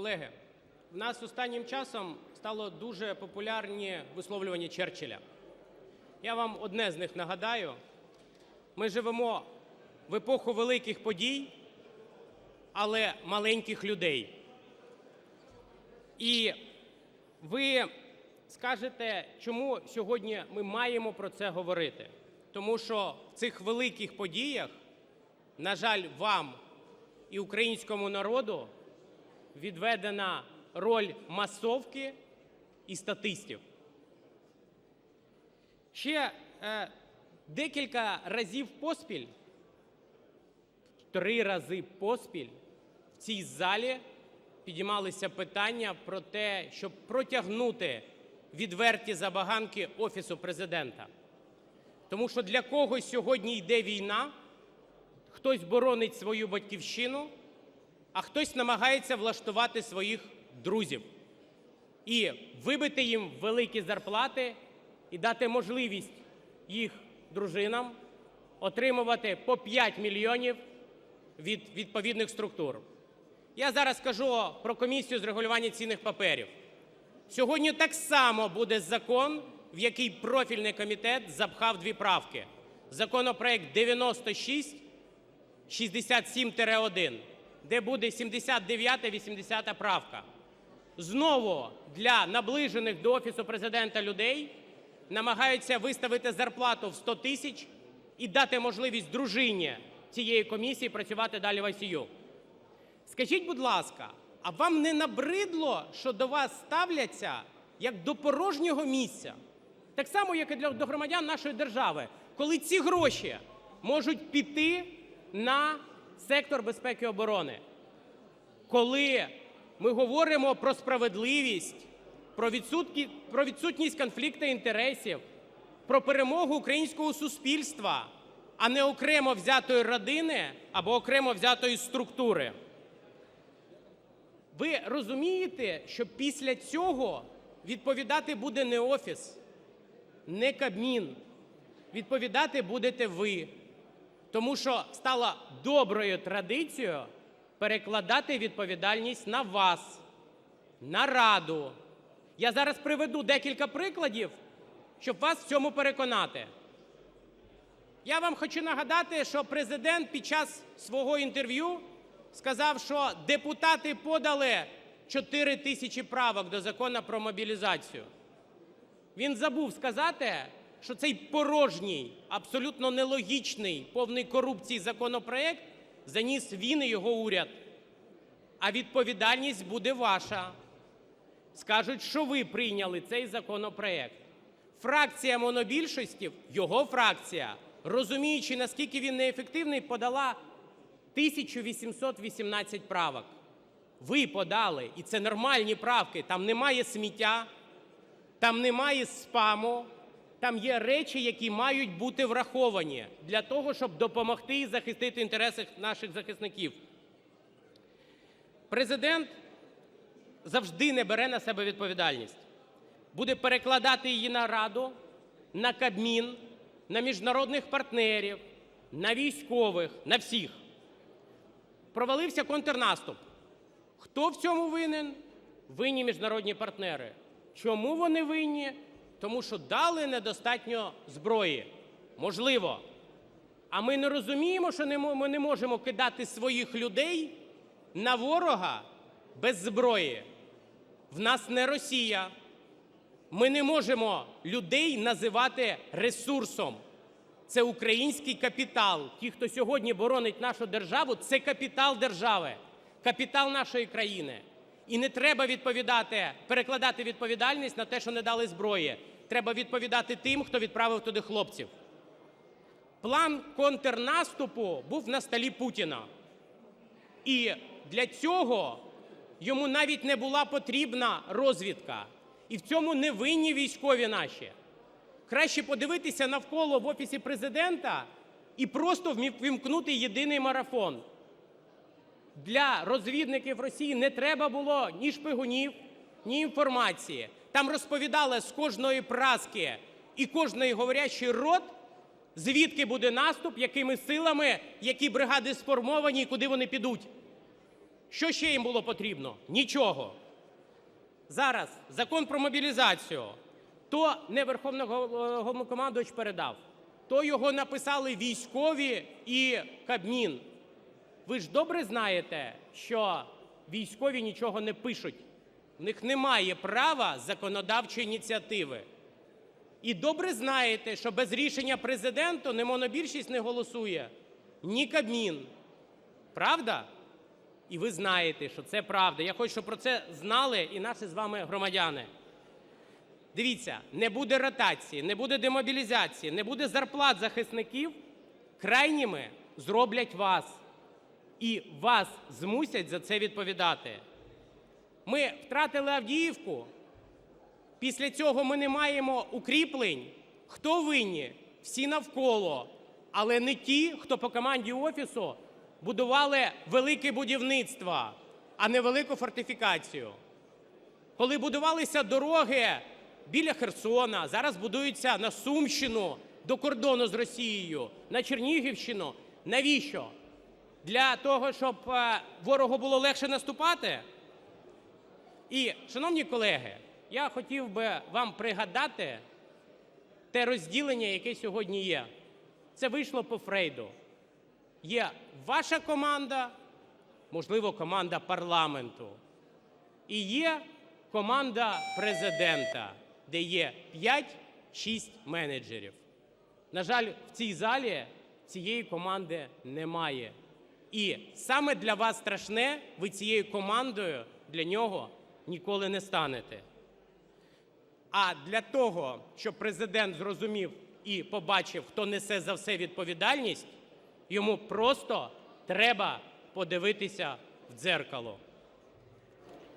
Колеги, в нас останнім часом стало дуже популярні висловлювання Черчилля. Я вам одне з них нагадаю. Ми живемо в епоху великих подій, але маленьких людей. І ви скажете, чому сьогодні ми маємо про це говорити? Тому що в цих великих подіях, на жаль, вам і українському народу відведена роль масовки і статистів. Ще е, декілька разів поспіль, три рази поспіль в цій залі підіймалися питання про те, щоб протягнути відверті забаганки Офісу Президента. Тому що для когось сьогодні йде війна, хтось боронить свою батьківщину, а хтось намагається влаштувати своїх друзів і вибити їм великі зарплати і дати можливість їх дружинам отримувати по 5 мільйонів від відповідних структур. Я зараз кажу про комісію з регулювання цінних паперів. Сьогодні так само буде закон, в який профільний комітет запхав дві правки. Законопроект 96 67-1, де буде 79-80 правка. Знову для наближених до Офісу Президента людей намагаються виставити зарплату в 100 тисяч і дати можливість дружині цієї комісії працювати далі в ICU. Скажіть, будь ласка, а вам не набридло, що до вас ставляться як до порожнього місця? Так само, як і для до громадян нашої держави, коли ці гроші можуть піти на сектор безпеки і оборони. Коли ми говоримо про справедливість, про, відсутні, про відсутність конфлікту інтересів, про перемогу українського суспільства, а не окремо взятої родини або окремо взятої структури. Ви розумієте, що після цього відповідати буде не Офіс, не Кабмін. Відповідати будете ви. Тому що стало доброю традицією перекладати відповідальність на вас, на Раду. Я зараз приведу декілька прикладів, щоб вас в цьому переконати. Я вам хочу нагадати, що Президент під час свого інтерв'ю сказав, що депутати подали 4 тисячі правок до Закону про мобілізацію. Він забув сказати, що цей порожній, абсолютно нелогічний, повний корупції законопроект заніс він і його уряд. А відповідальність буде ваша. Скажуть, що ви прийняли цей законопроект. Фракція монобільшості, його фракція, розуміючи, наскільки він неефективний, подала 1818 правок. Ви подали, і це нормальні правки. Там немає сміття, там немає спаму, там є речі, які мають бути враховані для того, щоб допомогти і захистити інтереси наших захисників. Президент завжди не бере на себе відповідальність. Буде перекладати її на Раду, на Кабмін, на міжнародних партнерів, на військових, на всіх. Провалився контрнаступ. Хто в цьому винен? Винні міжнародні партнери. Чому вони винні? Тому що дали недостатньо зброї. Можливо. А ми не розуміємо, що ми не можемо кидати своїх людей на ворога без зброї. В нас не Росія. Ми не можемо людей називати ресурсом. Це український капітал. Ті, хто сьогодні боронить нашу державу, це капітал держави, капітал нашої країни. І не треба відповідати, перекладати відповідальність на те, що не дали зброї. Треба відповідати тим, хто відправив туди хлопців. План контрнаступу був на столі Путіна. І для цього йому навіть не була потрібна розвідка. І в цьому не винні військові наші. Краще подивитися навколо в Офісі Президента і просто вімкнути єдиний марафон. Для розвідників Росії не треба було ні шпигунів, ні інформації. Там розповідали з кожної праски і кожної говорящий рот, звідки буде наступ, якими силами, які бригади сформовані і куди вони підуть. Що ще їм було потрібно? Нічого. Зараз закон про мобілізацію. То не Верховний Головнокомандувач передав, то його написали військові і Кабмін. Ви ж добре знаєте, що військові нічого не пишуть. В них немає права законодавчої ініціативи. І добре знаєте, що без рішення президента ні монобільшість не голосує, ні Кабмін. Правда? І ви знаєте, що це правда. Я хочу, щоб про це знали і наші з вами громадяни. Дивіться, не буде ротації, не буде демобілізації, не буде зарплат захисників, крайніми зроблять вас. І вас змусять за це відповідати. Ми втратили Авдіївку. Після цього ми не маємо укріплень. Хто винні? Всі навколо. Але не ті, хто по команді Офісу будували велике будівництво, а не велику фортифікацію. Коли будувалися дороги біля Херсона, зараз будуються на Сумщину до кордону з Росією, на Чернігівщину. Навіщо? Для того, щоб е, ворогу було легше наступати? І, шановні колеги, я хотів би вам пригадати те розділення, яке сьогодні є. Це вийшло по Фрейду. Є ваша команда, можливо, команда парламенту, і є команда президента, де є 5-6 менеджерів. На жаль, в цій залі цієї команди немає. І саме для вас страшне, ви цією командою для нього ніколи не станете. А для того, щоб президент зрозумів і побачив, хто несе за все відповідальність, йому просто треба подивитися в дзеркало.